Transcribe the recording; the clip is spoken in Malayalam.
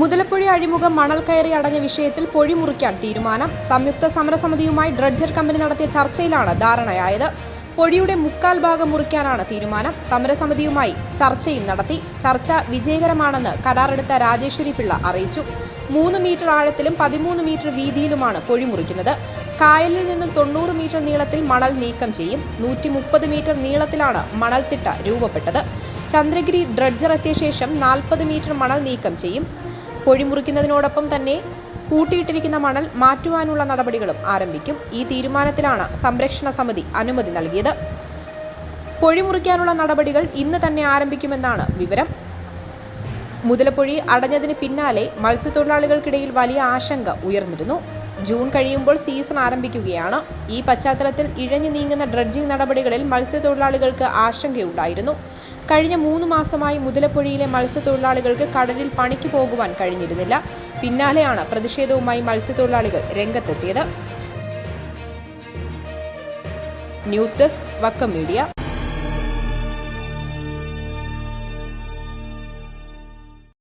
മുതലപ്പുഴ അഴിമുഖം മണൽ കയറി അടഞ്ഞ വിഷയത്തിൽ പൊഴി മുറിക്കാൻ തീരുമാനം. സംയുക്ത സമരസമിതിയുമായി ഡ്രഡ്ജർ കമ്പനി നടത്തിയ ചർച്ചയിലാണ് ധാരണയായത്. പൊഴിയുടെ മുക്കാൽ ഭാഗം മുറിക്കാനാണ് തീരുമാനം. സമരസമിതിയുമായി ചർച്ചയും നടത്തി. ചർച്ച വിജയകരമാണെന്ന് കരാറെടുത്ത രാജേശ്വരി പിള്ള അറിയിച്ചു. മൂന്ന് മീറ്റർ ആഴത്തിലും പതിമൂന്ന് മീറ്റർ വീതിയിലുമാണ് പൊഴി മുറിക്കുന്നത്. കായലിൽ നിന്നും തൊണ്ണൂറ് മീറ്റർ നീളത്തിൽ മണൽ നീക്കം ചെയ്യും. നൂറ്റി മുപ്പത് മീറ്റർ നീളത്തിലാണ് മണൽത്തിട്ട രൂപപ്പെട്ടത്. ചന്ദ്രഗിരി ഡ്രഡ്ജർ എത്തിയ ശേഷം നാൽപ്പത് മീറ്റർ മണൽ നീക്കം ചെയ്യും. പൊഴി മുറിക്കുന്നതിനോടൊപ്പം തന്നെ കൂട്ടിയിട്ടിരിക്കുന്ന മണൽ മാറ്റുവാനുള്ള നടപടികളും ആരംഭിക്കും. ഈ തീരുമാനത്തിലാണ് സംരക്ഷണ സമിതി അനുമതി നൽകിയത്. പൊഴി മുറിക്കാനുള്ള നടപടികൾ ഇന്ന് തന്നെ ആരംഭിക്കുമെന്നാണ് വിവരം. മുതലപ്പൊഴി അടഞ്ഞതിന് പിന്നാലെ മത്സ്യത്തൊഴിലാളികൾക്കിടയിൽ വലിയ ആശങ്ക ഉയർന്നിരുന്നു. ജൂൺ കഴിയുമ്പോൾ സീസൺ ആരംഭിക്കുകയാണ്. ഈ പശ്ചാത്തലത്തിൽ ഇഴഞ്ഞു നീങ്ങുന്ന ഡ്രഡ്ജിംഗ് നടപടികളിൽ മത്സ്യത്തൊഴിലാളികൾക്ക് ആശങ്കയുണ്ടായിരുന്നു. കഴിഞ്ഞ മൂന്ന് മാസമായി മുതലപ്പുഴയിലെ മത്സ്യത്തൊഴിലാളികൾക്ക് കടലിൽ പണിക്ക് പോകുവാൻ കഴിഞ്ഞിരുന്നില്ല. പിന്നാലെയാണ് പ്രതിഷേധവുമായി മത്സ്യത്തൊഴിലാളികൾ രംഗത്തെത്തിയത്. News desk Vakkom media.